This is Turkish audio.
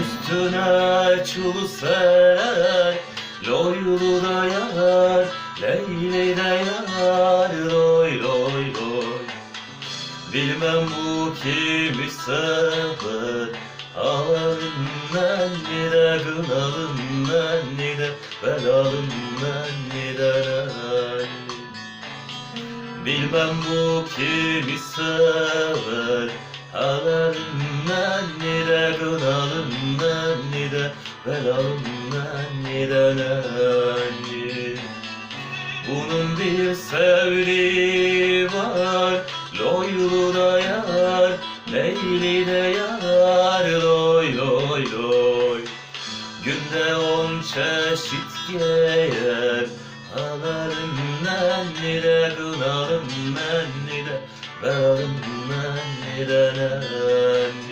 üstüne çulu serer Loylu da yar Leyli de yar Loy loy loy. Bilmem bu kimi sever Ağlarım nenni de Gınalım nenni de Belalım nenni de nenni Bilmem bu kimi sever Ağlarım nenni de Gınalım nenni de Belalım nenni de nenni. Bunun bir sevdiği var Loylu da yar Leyli de yar Loy loy loy. Günde on çeşit giyer Ağlarım nenni de Gınarım nenni de Belalım nenni de nenni